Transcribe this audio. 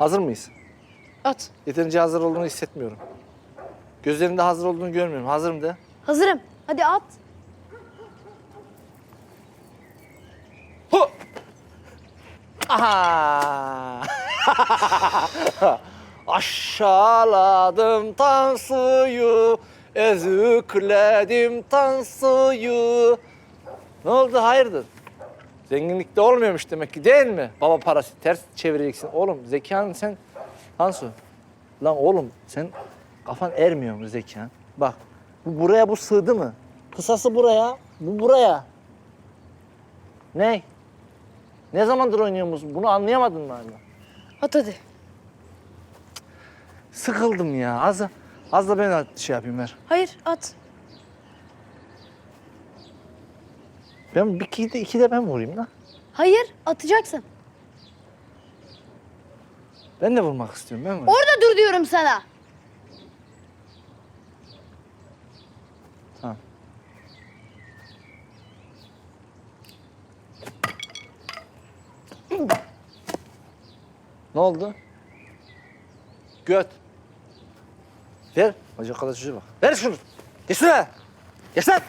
Hazır mıyız? At. Yeterince hazır olduğunu hissetmiyorum. Gözlerinde hazır olduğunu görmüyorum. Hazırım de. Hazırım. Hadi at. Aha! Aşağıladım Tansu'yu, ezükledim Tansu'yu. Ne oldu hayırdır? Zenginlikte olmuyormuş demek ki değil mi? Baba parası ters çevireceksin. Oğlum zekanın sen... Tansu, lan oğlum sen kafan ermiyor mu zekan? Bak, bu buraya bu sığdı mı? Kısası buraya, bu buraya. Ne? Ne zamandır oynuyoruz? Bunu anlayamadın mı hala? At hadi. Sıkıldım ya. Az da, az da ben şey yapayım ver. Hayır at. Ben bir iki de, iki de ben vurayım da. Hayır atacaksın. Ben de vurmak istiyorum. Ben vurayım. Orada dur diyorum sana. Tamam. Ne oldu? Göt. Ver. Bacak kadar çocuğa bak. Ver şunu. Geç şuraya. Geç lan.